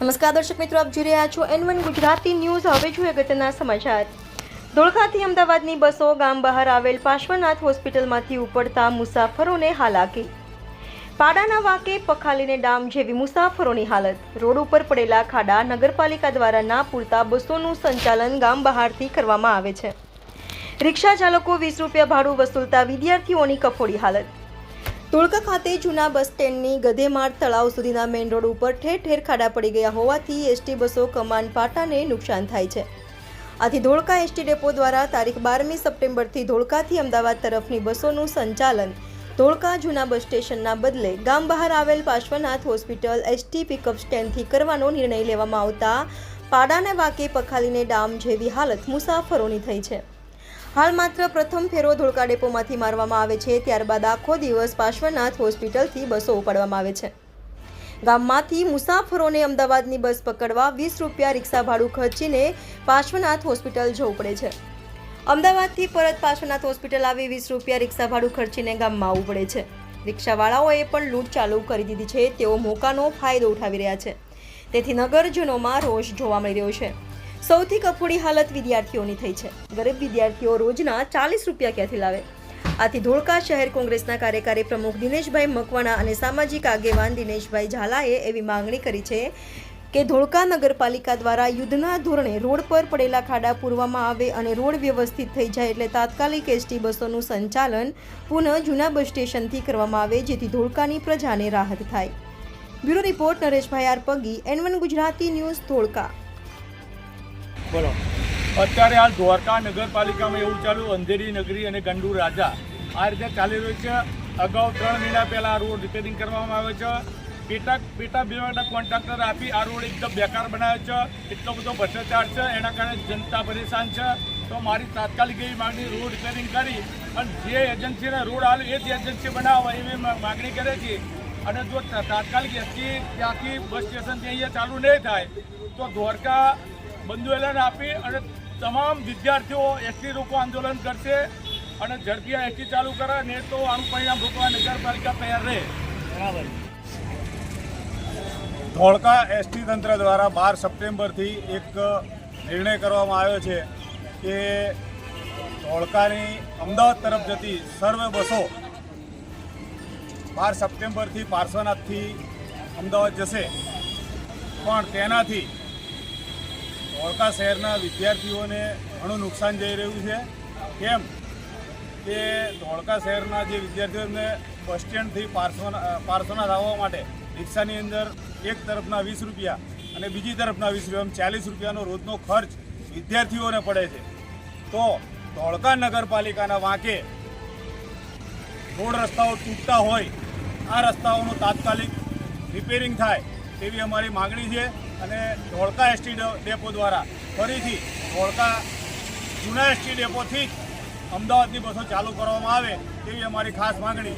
નમસ્કાર દર્શક મિત્રો, આપ જોઈ રહ્યા છો એન વન ગુજરાતી ન્યૂઝ. હવે જોઈએ અગત્યના સમાચાર. ધોળકાથી અમદાવાદની બસો ગામ બહાર આવેલ પાર્શ્વનાથ હોસ્પિટલમાંથી ઉપડતા મુસાફરોને હાલાકી. પાડાના વાકે પખાલીને ડામ જેવી મુસાફરોની હાલત. રોડ ઉપર પડેલા ખાડા નગરપાલિકા દ્વારા ના પૂરતા બસોનું સંચાલન ગામ બહારથી કરવામાં આવે છે. રિક્ષા ચાલકો વીસ રૂપિયા ભાડું વસૂલતા વિદ્યાર્થીઓની કફોડી હાલત. ધોળકા ખાતે જૂના બસ સ્ટેન્ડની ગધેમાર તળાવ સુધીના મેઇન રોડ ઉપર ઠેર ઠેર ખાડા પડી ગયા હોવાથી એસટી બસો કમાન પાટાને નુકસાન થાય છે. આથી ધોળકા એસટી ડેપો દ્વારા તારીખ બારમી સપ્ટેમ્બરથી ધોળકાથી અમદાવાદ તરફની બસોનું સંચાલન ધોળકા જૂના બસ સ્ટેશનના બદલે ગામ બહાર આવેલ પાર્શ્વનાથ હોસ્પિટલ એસટી પિકઅપ સ્ટેન્ડથી કરવાનો નિર્ણય લેવામાં આવતા પાડાને વાકે પખાલીને ડામ જેવી હાલત મુસાફરોની થઈ છે. હાલ માત્ર પ્રથમ ફેરો ધોળકા ડેપોમાંથી મારવામાં આવે છે, ત્યારબાદ આખો દિવસ પાર્શ્વનાથ હોસ્પિટલથી બસો ઉપાડવામાં આવે છે. ગામમાંથી મુસાફરોને અમદાવાદની બસ પકડવા વીસ રૂપિયા રિક્ષા ભાડું ખર્ચીને પાર્શ્વનાથ હોસ્પિટલ જવું પડે છે. અમદાવાદથી પરત પાર્શ્વનાથ હોસ્પિટલ આવી વીસ રૂપિયા રિક્ષા ભાડું ખર્ચીને ગામમાં આવવું પડે છે. રિક્ષાવાળાઓએ પણ લૂંટ ચાલુ કરી દીધી છે, તેઓ મોકાનો ફાયદો ઉઠાવી રહ્યા છે. તેથી નગરજનોમાં રોષ જોવા મળી રહ્યો છે. સૌથી કફોડી હાલત વિદ્યાર્થીઓની થઈ છે. ગરીબ વિદ્યાર્થીઓ રોજના ચાલીસ રૂપિયા ક્યાંથી લાવે? આથી ધોળકા શહેર કોંગ્રેસના કાર્યકારી પ્રમુખ દિનેશભાઈ મકવાણા અને સામાજિક આગેવાન દિનેશભાઈ ઝાલાએ એવી માંગણી કરી છે કે ધોળકા નગરપાલિકા દ્વારા યુદ્ધના ધોરણે રોડ પર પડેલા ખાડા પૂરવામાં આવે અને રોડ વ્યવસ્થિત થઈ જાય એટલે તાત્કાલિક એસટી બસોનું સંચાલન પુનઃ જૂના બસ સ્ટેશનથી કરવામાં આવે જેથી ધોળકાની પ્રજાને રાહત થાય. Bureau report Nareshbhai R Pagi, N one Gujarati news Dholka. બોલો. અત્યારે હાલ દ્વારકા નગરપાલિકામાં એવું ચાલ્યું, અંધેરી નગરી અને ગંડુ રાજા. આ રીતે ચાલી રહ્યું છે. અગાઉ ત્રણ મહિના પહેલાં આ રોડ રિપેરિંગ કરવામાં આવે છે. પેટા પેટા બેવાના કોન્ટ્રાક્ટર આપી આ રોડ એકદમ બેકાર બનાવ્યો છે. એટલો બધો ભ્રષ્ટાચાર છે. એના કારણે જનતા પરેશાન છે. તો મારી તાત્કાલિક એવી માગણી રોડ રિપેરિંગ કરી અને જે એજન્સીને રોડ હાલ એ જ એજન્સી બનાવવા એવી માગણી કરે છે. અને જો તાત્કાલિક ત્યાંથી બસ સ્ટેશનથી અહીંયા ચાલુ નહીં થાય, તો દ્વારકા બંધુ એલાન આપી અને તમામ વિદ્યાર્થીઓ એસટી રોકો આંદોલન કરશે અને ઝડપી એસટી ચાલુ કરે ને તો આનું પરિણામ રોકવા નગરપાલિકા તૈયાર રહે. બરાબર. ધોળકા એસટી તંત્ર દ્વારા બાર સપ્ટેમ્બરથી એક નિર્ણય કરવામાં આવ્યો છે કે ધોળકાની અમદાવાદ તરફ જતી સર્વે બસો બાર સપ્ટેમ્બરથી પાર્શ્વનાથથી અમદાવાદ જશે. પણ તેનાથી ધોળકા શહેરના વિદ્યાર્થીઓને ઘણું નુકસાન જઈ રહ્યું છે. કેમ? કે ધોળકા શહેરના જે વિદ્યાર્થીઓને બસ સ્ટેન્ડથી પાર્સોના પાર્શ્વનાથ આવવા માટે રિક્ષાની અંદર એક તરફના વીસ રૂપિયા અને બીજી તરફના વીસ રૂપિયા, એમ ચાલીસ રૂપિયાનો રોજનો ખર્ચ વિદ્યાર્થીઓને પડે છે. તો ધોળકા નગરપાલિકાના વાંકે રોડ રસ્તાઓ તૂટતા હોય, આ રસ્તાઓનું તાત્કાલિક રિપેરિંગ થાય. તેવી અમારી માગણી છે અને ધોળકા એસટી ડેપો દ્વારા ફરીથી ધોળકા જૂના એસટી ડેપોથી જ અમદાવાદની બસો ચાલુ કરવામાં આવે તેવી અમારી ખાસ માગણી.